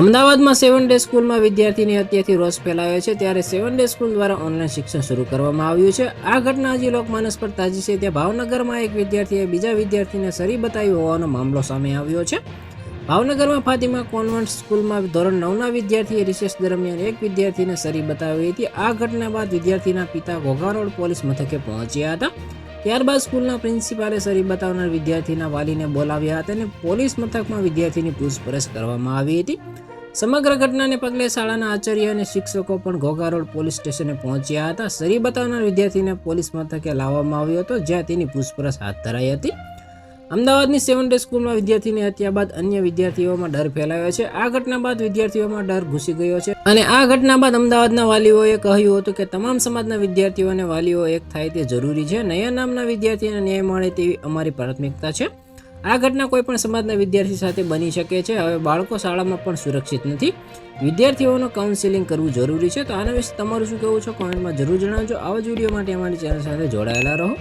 અમદાવાદમાં seven day સ્કૂલમાં વિદ્યાર્થીની હત્યાથી રોષ ફેલાયો છે, ત્યારે સેવન ડે સ્કૂલ દ્વારા ઓનલાઈન શિક્ષણ શરૂ કરવામાં આવ્યું છે. આ ઘટના હજી લોકમાનસ પર તાજી છે, ત્યાં ભાવનગરમાં એક વિદ્યાર્થીએ બીજા વિદ્યાર્થીને સરી બતાવી હોવાનો મામલો સામે આવ્યો છે. ભાવનગરમાં ફાતિમા કોન્વેન્ટ સ્કૂલમાં ધોરણ નવના વિદ્યાર્થીએ રિસેસ દરમિયાન એક વિદ્યાર્થીને સરી બતાવી હતી. આ ઘટના બાદ વિદ્યાર્થીના પિતા ઘોઘા પોલીસ મથકે પહોંચ્યા હતા. ત્યારબાદ સ્કૂલના પ્રિન્સિપાલે સરી બતાવનાર વિદ્યાર્થીના વાલીને બોલાવ્યા હતા અને પોલીસ મથકમાં વિદ્યાર્થીની પૂછપરછ કરવામાં આવી હતી. સમગ્ર ઘટનાને પગલે શાળાના આચાર્ય અને શિક્ષકો પણ ઘોઘા રોડ પોલીસ સ્ટેશને પહોંચ્યા હતા. સરી બતાવનાર વિદ્યાર્થીને પોલીસ મથકે લાવવામાં આવ્યો હતો, જ્યાં તેની પૂછપરછ હાથ ધરાઈ હતી. અમદાવાદની સેવન ડે સ્કૂલમાં વિદ્યાર્થીની હત્યા બાદ અન્ય વિદ્યાર્થીઓમાં ડર ફેલાયો છે. આ ઘટના બાદ વિદ્યાર્થીઓમાં ડર ઘૂસી ગયો છે અને આ ઘટના બાદ અમદાવાદના વાલીઓએ કહ્યું હતું કે તમામ સમાજના વિદ્યાર્થીઓ અને વાલીઓ એક થાય તે જરૂરી છે. નયા નામના વિદ્યાર્થીને ન્યાય મળે તેવી અમારી પ્રાથમિકતા છે. આ ઘટના કોઈ પણ સમાજના વિદ્યાર્થી સાથે બની શકે છે. હવે બાળકો શાળામાં પણ સુરક્ષિત નથી. વિદ્યાર્થીઓનું કાઉન્સિલિંગ કરવું જરૂરી છે. તો આના વિશે તમારું શું કહેવું છે? કોમેન્ટમાં જરૂર જણાવજો. આવા જ વીડિયો માટે અમારી ચેનલ સાથે જોડાયેલા રહો.